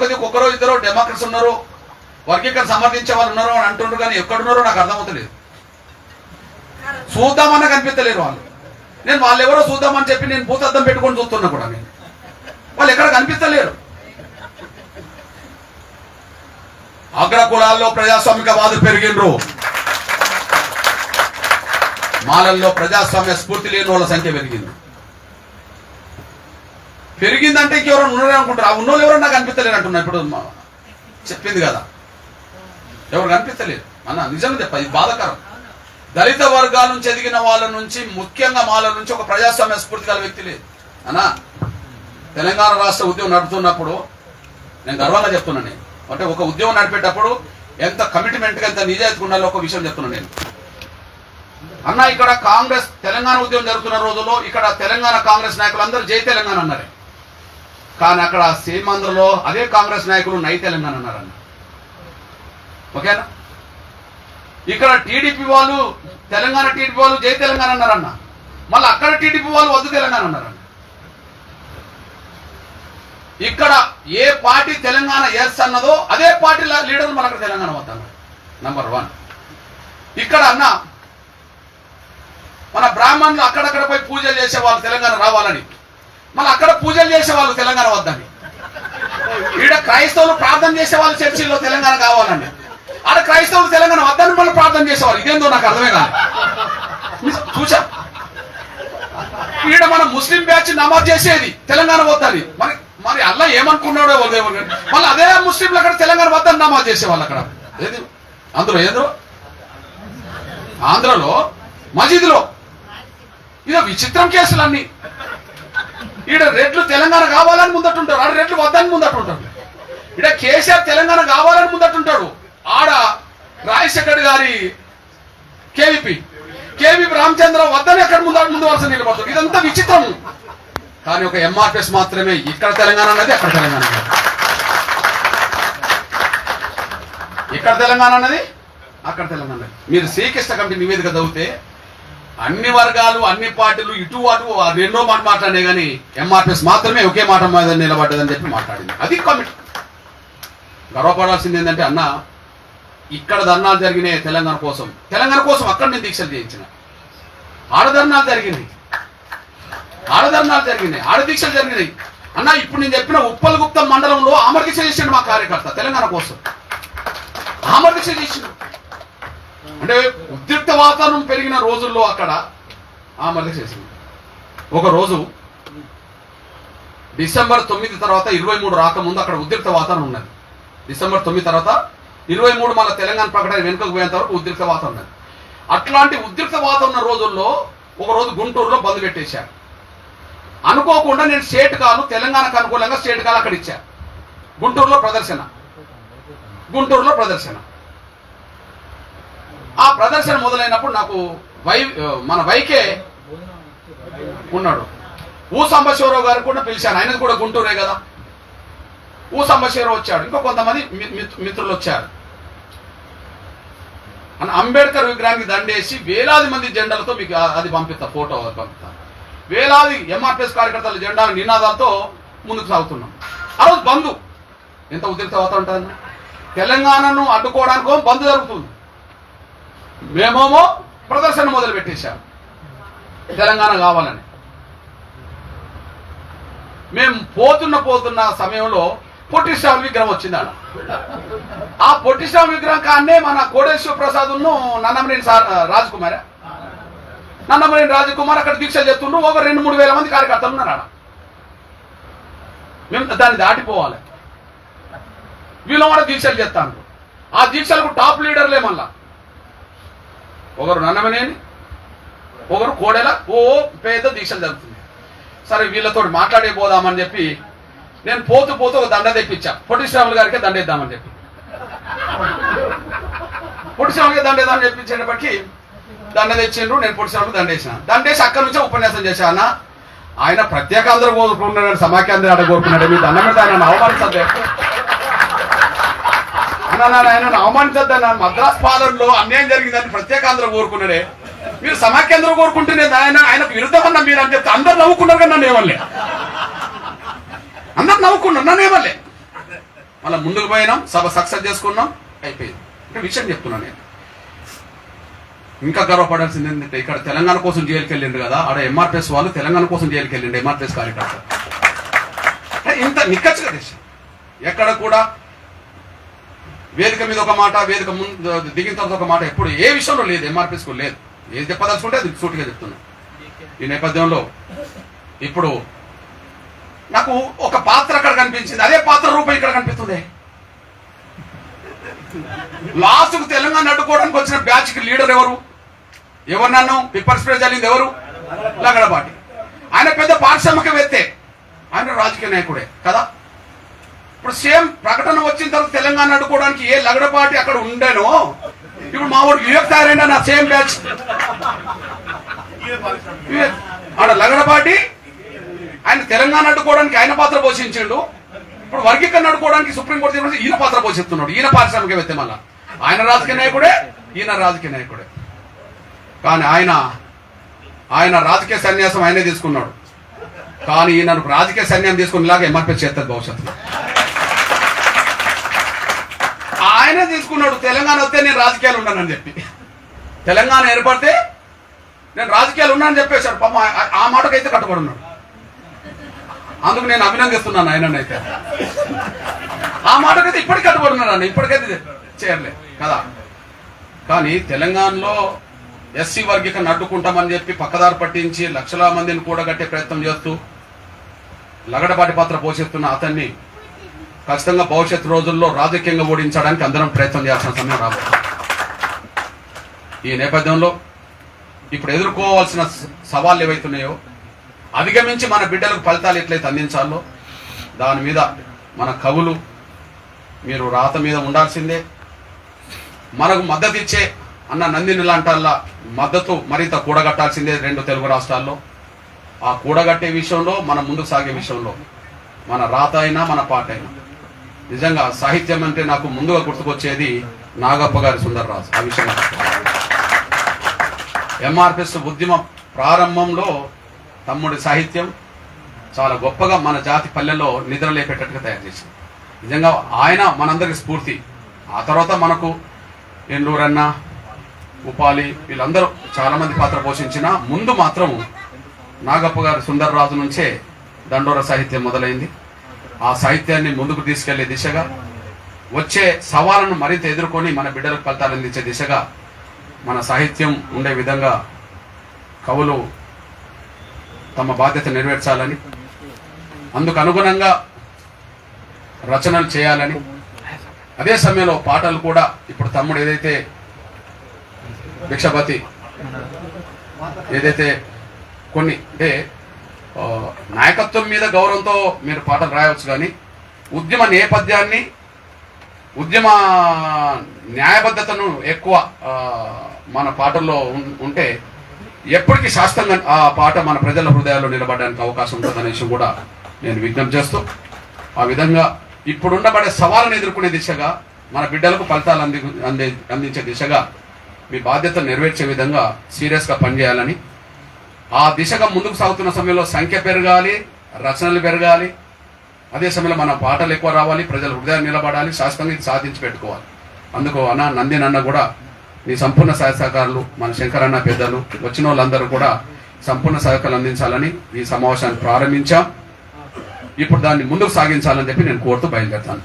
కొద్ది ఒక్కరో ఇద్దరు డెమోక్రట్స్ ఉన్నారు వర్గీకరణ సమర్థించే వాళ్ళు ఉన్నారు అని అంటున్నారు కానీ ఎక్కడున్నారో నాకు అర్థమవుతలేదు. చూద్దామన్నా కనిపించలేరు వాళ్ళు. నేను వాళ్ళు ఎవరో చూద్దామని చెప్పి నేను భూతద్దం పెట్టుకొని చూస్తున్నా కూడా నేను. వాళ్ళు ఎక్కడ కనిపిస్తలేరు. అగ్ర కులాల్లో బాధ పెరిగిండ్రు. మాలల్లో ప్రజాస్వామ్య స్ఫూర్తి లేని వాళ్ళ సంఖ్య పెరిగింది. పెరిగిందంటే ఎవరైనా ఉన్నారే అనుకుంటారు. ఆ ఉన్నోళ్ళు ఎవరో నాకు కనిపించలేరు అంటున్నా ఇప్పుడు చెప్పింది కదా. ఎవరు కనిపించలేరు అన్న నిజం చెప్ప ఇది బాధకరం. దళిత వర్గాల నుంచి ఎదిగిన వాళ్ళ నుంచి ముఖ్యంగా మాల నుంచి ఒక ప్రజాస్వామ్య స్ఫూర్తి గల వ్యక్తి లేదు. అన్నా తెలంగాణ రాష్ట్ర ఉద్యమం నడుపుతున్నప్పుడు నేను గర్వంగా చెప్తున్నా నేను. అంటే ఒక ఉద్యమం నడిపేటప్పుడు ఎంత కమిట్మెంట్గా ఎంత నిజాయితీ ఉండాలో ఒక విషయం చెప్తున్నా నేను. అన్న ఇక్కడ కాంగ్రెస్ తెలంగాణ ఉద్యమం జరుగుతున్న రోజుల్లో ఇక్కడ తెలంగాణ కాంగ్రెస్ నాయకులు అందరూ జై తెలంగాణ అన్నారే. కానీ అక్కడ సీమాంధ్రలో అదే కాంగ్రెస్ నాయకులు నై తెలంగాణ అన్నారన్న ఓకేనా? ఇక్కడ టీడీపీ వాళ్ళు తెలంగాణ టీడీపీ వాళ్ళు జై తెలంగాణ అన్నారన్న. మళ్ళీ అక్కడ టీడీపీ వాళ్ళు వద్దు తెలంగాణ అన్నారన్న ఇక్కడ ఏ పార్టీ తెలంగాణ ఎస్ అన్నదో అదే పార్టీ లీడర్ మన అక్కడ తెలంగాణ వద్దన్నారు నంబర్ వన్ ఇక్కడ అన్న మన బ్రాహ్మణులు అక్కడక్కడ పోయి పూజలు చేసే వాళ్ళు తెలంగాణ రావాలని. మళ్ళీ అక్కడ పూజలు చేసే వాళ్ళు తెలంగాణ వద్దని ఈడ క్రైస్తవులు ప్రార్థన చేసే వాళ్ళు చర్చిల్లో తెలంగాణ కావాలండి. ఆడ క్రైస్తవులు తెలంగాణ వద్దని మళ్ళీ ప్రార్థన చేసేవాళ్ళు. ఇదేందో నాకు అర్థమే కాదు. చూసా ఈడ మన ముస్లిం బ్యాచ్ నమాజ్ చేసేది తెలంగాణ వద్దని. మరి మరి అల్లా ఏమనుకున్నాడో వాళ్ళు మళ్ళీ అదే ముస్లింలు అక్కడ తెలంగాణ వద్దని నమాజ్ చేసేవాళ్ళు అక్కడ. ఏది? అందులో ఏదో? ఆంధ్రలో మసీదులో. ఇదో విచిత్రం కేసులు అన్ని ఈడ రెడ్లు తెలంగాణ కావాలని ముందటుంటారు. ఆడ రెడ్లు వద్దని ముందటుంటారు. ఈడ కేసీఆర్ తెలంగాణ కావాలని ముందటుంటాడు. ఆడ రాజశేఖర్ గారి కేవీపీ. కేవీపీ రామచంద్ర వద్దని అక్కడ ముందు ముందు వరుస నిలబడతాడు ఇదంతా విచిత్రం. కానీ ఒక ఎంఆర్పిఎస్ మాత్రమే ఇక్కడ తెలంగాణ అన్నది అక్కడ తెలంగాణ ఇక్కడ తెలంగాణ అన్నది అక్కడ తెలంగాణ మీరు శ్రీకృష్ణ కమిటీ నివేదిక చదివితే అన్ని వర్గాలు అన్ని పార్టీలు ఇటు అటు ఆ రెండో మాట మాట్లాడే కానీ ఎంఆర్పిఎస్ మాత్రమే ఒకే మాట మీద నిలబడ్డదని చెప్పి మాట్లాడింది. అది కమిటీ గర్వపడాల్సింది ఏంటంటే అన్న ఇక్కడ ధర్నాలు జరిగినాయి తెలంగాణ కోసం. తెలంగాణ కోసం అక్కడ నేను దీక్షలు చేయించిన. ఆడధర్నాలు జరిగినాయి. ఆడధర్నాలు జరిగినాయి. ఆడ దీక్షలు జరిగినాయి. అన్న ఇప్పుడు నేను చెప్పిన ఉప్పలగుప్తం మండలంలో ఆమర దీక్ష చేసిండు మా కార్యకర్త తెలంగాణ కోసం. ఆమర దీక్ష చేసిండు. అంటే ఉద్రిక్త వాతావరణం పెరిగిన రోజుల్లో అక్కడ ఆమర చేసింది. ఒకరోజు డిసెంబర్ తొమ్మిది తర్వాత ఇరవై మూడు రాకముందు అక్కడ ఉద్రిక్త వాతావరణం ఉన్నది. డిసెంబర్ తొమ్మిది తర్వాత ఇరవై మూడు మన తెలంగాణ ప్రకటన వెనుకకు పోయేంత వరకు ఉద్రిక్త వాతావరణం ఉన్నది. అట్లాంటి ఉద్రిక్త వాతావరణ రోజుల్లో ఒక రోజు గుంటూరులో బంద్ పెట్టేశారు. అనుకోకుండా నేను స్టేట్ కాను తెలంగాణకు అనుకూలంగా స్టేట్ కాలు అక్కడ ఇచ్చా గుంటూరులో ప్రదర్శన. గుంటూరులో ప్రదర్శన. ఆ ప్రదర్శన మొదలైనప్పుడు నాకు వై మన వైకే ఉన్నాడు. ఊ సాంబశివరావు గారు కూడా పిలిచాను. ఆయనది కూడా గుంటూరే కదా. ఊ సాంబశివరావు వచ్చాడు. ఇంకా కొంతమంది మిత్- మిత్రులు వచ్చారు. అని అంబేద్కర్ విగ్రహానికి దండేసి వేలాది మంది జెండాలతో మీకు అది పంపిస్తా ఫోటో అది పంపిస్తా. వేలాది ఎంఆర్పిఎస్ కార్యకర్తల జెండా నినాదాలతో ముందుకు సాగుతున్నాం. ఆ రోజు బంధు ఎంత ఉద్రిక్త వాతావరణం తెలంగాణను అడ్డుకోవడానికో బంద్ జరుగుతుంది. మేమేమో ప్రదర్శన మొదలు పెట్టేశాం. తెలంగాణ కావాలని. మేము పోతున్న పోతున్న సమయంలో పొట్టి విగ్రహం వచ్చింది ఆడ ఆ పొట్టి విగ్రహం కాన్నే మన కోడేశ్వర ప్రసాద్ నన్నమనేని సార్ రాజ్ కుమార్ నన్నమనేని రాజకుమార్ అక్కడ దీక్ష చేస్తుండ్రు ఒక రెండు మూడు వేల మంది కార్యకర్తలు ఉన్నారు ఆడ మేము దాన్ని దాటిపోవాలి. వీళ్ళు కూడా దీక్షలు చేస్తాను ఆ దీక్షలకు టాప్ లీడర్లే మళ్ళా. ఒకరు నన్నమనేని ఒకరు కోడెల ఓ పేద దీక్షలు జరుగుతుంది. సరే వీళ్ళతో మాట్లాడే పోదామని చెప్పి నేను పోతూ పోతూ ఒక దండ తెప్పించా. పొట్టిశ్రాములు గారికి దండేద్దామని చెప్పి. పొట్టి దండేద్దామని చెప్పించేటప్పటికి దండ తెచ్చిండ్రు నేను పొట్టి దండేసాను దండేసి అక్కడి నుంచే ఉపన్యాసం చేశాను ఆయన ప్రత్యేక అందరూ కోరుకుంటున్నాడు సమాఖ్యాంధ్ర ఆడ కోరుకున్నాడు మీ దండం పెడితే ఆయన అవమానించద్దు అన్న ఆయన మద్రాస్ పాలనలో అన్యాయం జరిగిందని ప్రత్యేకాంధ్ర కోరుకున్నాడే మీరు సమాఖ్యాంధ్ర కోరుకుంటేనే ఆయన ఆయనకు విరుద్ధం అన్న మీరు అని చెప్తే అందరు నవ్వుకున్నారు కానీ నన్ను ఏమల్లే అందరు నవ్వుకున్నారు నన్ను ఏమల్లే మళ్ళీ ముందుకు పోయినాం సభ సక్సెస్ చేసుకున్నాం అయిపోయింది. అంటే విషయం చెప్తున్నాను నేను. ఇంకా గర్వపడాల్సింది ఏంటంటే ఇక్కడ తెలంగాణ కోసం జైలుకి వెళ్ళిండు కదా ఆడ ఎంఆర్పిఎస్ వాళ్ళు తెలంగాణ కోసం జైలుకి వెళ్ళిండు ఎంఆర్పిఎస్ కార్యకర్త. ఇంత నిక్కచ్చుగా దేశం. ఎక్కడ కూడా వేదిక మీద ఒక మాట వేదిక ముందు దిగిన తర్వాత ఒక మాట ఎప్పుడు ఏ విషయంలో లేదు ఎంఆర్పిస్కు లేదు. ఏది చెప్పదలుచుకుంటే అది సూటిగా చెప్తున్నా. ఈ నేపథ్యంలో ఇప్పుడు నాకు ఒక పాత్ర అక్కడ కనిపించింది. అదే పాత్ర రూపం ఇక్కడ కనిపిస్తుంది. లాస్ట్కు తెలంగాణ అడ్డుకోవడానికి వచ్చిన బ్యాచ్కి లీడర్ ఎవరు? ఎవరు నన్ను? పిప్పర్ స్ప్రే చల్లింది ఎవరు? లగడపాటి. ఆయన పెద్ద పారిశ్రామికవేత్తే. ఆయన రాజకీయ నాయకుడే కదా? ఇప్పుడు సేమ్ ప్రకటన వచ్చిన తర్వాత తెలంగాణ అడుకోవడానికి ఏ లగడపాటి అక్కడ ఉండేనో ఇప్పుడు మా వాడు వివేక్ తయారైనా నా సేమ్ బ్యాచ్. ఆడ లగడపాటి ఆయన తెలంగాణ అడ్డుకోవడానికి ఆయన పాత్ర పోషించిండు. ఇప్పుడు వర్గీకరణ అడ్డుకోవడానికి సుప్రీంకోర్టు తీర్పు ఈయన పాత్ర పోషిస్తున్నాడు. ఈయన పారిశ్రామికవేత్త మళ్ళా. ఆయన రాజకీయ నాయకుడే ఈయన రాజకీయ నాయకుడే. కానీ ఆయన ఆయన రాజకీయ సన్యాసం ఆయనే తీసుకున్నాడు. కానీ ఈయన రాజకీయ సన్యాసం తీసుకునేలాగా ఎంఆర్పీ చేస్తారు భవిష్యత్తులో. తీసుకున్నాడు తెలంగాణ వస్తే నేను రాజకీయాలు ఉన్నానని చెప్పి. తెలంగాణ ఏర్పడితే నేను రాజకీయాలు ఉన్నానని చెప్పేశాడు. పాప ఆ మాటకైతే కట్టుబడి ఉన్నాడు అందుకు నేను అభినందిస్తున్నాను ఆయననైతే ఆ మాటకైతే ఇప్పటికి కట్టుబడి అన్న ఇప్పటికైతే చేయలే కదా? కానీ తెలంగాణలో ఎస్సీ వర్గీకరణ అడ్డుకుంటామని చెప్పి పక్కదారి పట్టించి లక్షల మందిని కూడగట్టే ప్రయత్నం చేస్తూ లగడపాటి పాత్ర పోషిస్తున్న అతన్ని ఖచ్చితంగా భవిష్యత్ రోజుల్లో రాజకీయంగా ఓడించడానికి అందరం ప్రయత్నం చేయాల్సిన సమయం రాబోతుంది. ఈ నేపథ్యంలో ఇప్పుడు ఎదుర్కోవాల్సిన సవాళ్ళు ఏవైతున్నాయో అధిగమించి మన బిడ్డలకు ఫలితాలు ఎట్లయితే అందించాలో దాని మీద మన కవులు మీరు రాత మీద ఉండాల్సిందే. మనకు మద్దతు ఇచ్చే అన్న నందిని లాంటల్లా మద్దతు మరింత కూడగట్టాల్సిందే రెండు తెలుగు రాష్ట్రాల్లో. ఆ కూడగట్టే విషయంలో మనం ముందుకు సాగే విషయంలో. మన రాత అయినా మన పాట అయినా. నిజంగా సాహిత్యం అంటే నాకు ముందుగా గుర్తుకొచ్చేది నాగప్ప గారి సుందర్రాజు ఆ విషయం ఎంఆర్పిఎస్ ఉద్యమ ప్రారంభంలో తమ్ముడి సాహిత్యం చాలా గొప్పగా మన జాతి పల్లెల్లో నిద్ర లేపేటట్టుగా తయారు చేసింది. నిజంగా ఆయన మనందరికి స్ఫూర్తి. ఆ తర్వాత మనకు ఎండూరన్న ఉపాలి వీళ్ళందరూ చాలా మంది పాత్ర పోషించిన ముందు మాత్రం నాగప్ప గారి సుందర్రాజు నుంచే దండోర సాహిత్యం మొదలైంది. ఆ సాహిత్యాన్ని ముందుకు తీసుకెళ్ళే దిశగా వచ్చే సవాళ్ళను మరింత ఎదుర్కొని మన బిడ్డలకు ఫలితాలు అందించే దిశగా మన సాహిత్యం ఉండే విధంగా కవులు తమ బాధ్యత నెరవేర్చాలని అందుకు అనుగుణంగా రచనలు చేయాలని. అదే సమయంలో పాటలు కూడా ఇప్పుడు తమ్ముడు ఏదైతే భిక్షపతి ఏదైతే కొన్ని అంటే నాయకత్వం మీద గౌరవంతో మీరు పాటలు రాయవచ్చు కానీ ఉద్యమ నేపథ్యాన్ని ఉద్యమ న్యాయబద్ధతను ఎక్కువ మన పాటల్లో ఉం- ఉంటే ఎప్పటికీ శాస్త్రంగా ఆ పాట మన ప్రజల హృదయాల్లో నిలబడడానికి అవకాశం ఉంటుందనే విషయం కూడా నేను విజ్ఞప్తి చేస్తూ ఆ విధంగా ఇప్పుడుండబడే సవాళ్ళను ఎదుర్కొనే దిశగా మన బిడ్డలకు ఫలితాలు అంది అందించే దిశగా మీ బాధ్యతను నెరవేర్చే విధంగా సీరియస్గా పనిచేయాలని ఆ దిశగా ముందుకు సాగుతున్న సమయంలో సంఖ్య పెరగాలి రచనలు పెరగాలి. అదే సమయంలో మన పాటలు ఎక్కువ రావాలి ప్రజల హృదయం నిలబడాలి శాశ్వతంగా ఇది సాధించి పెట్టుకోవాలి. అందుకు అన్న నందిన్ అన్న కూడా మీ సంపూర్ణ సహాయ సహకారాలు మన శంకర్ అన్న పెద్దలు వచ్చిన వాళ్ళందరూ కూడా సంపూర్ణ సహకారాలు అందించాలని ఈ సమావేశాన్ని ప్రారంభించాం. ఇప్పుడు దాన్ని ముందుకు సాగించాలని చెప్పి నేను కోరుతూ బయలుదేరుతాను.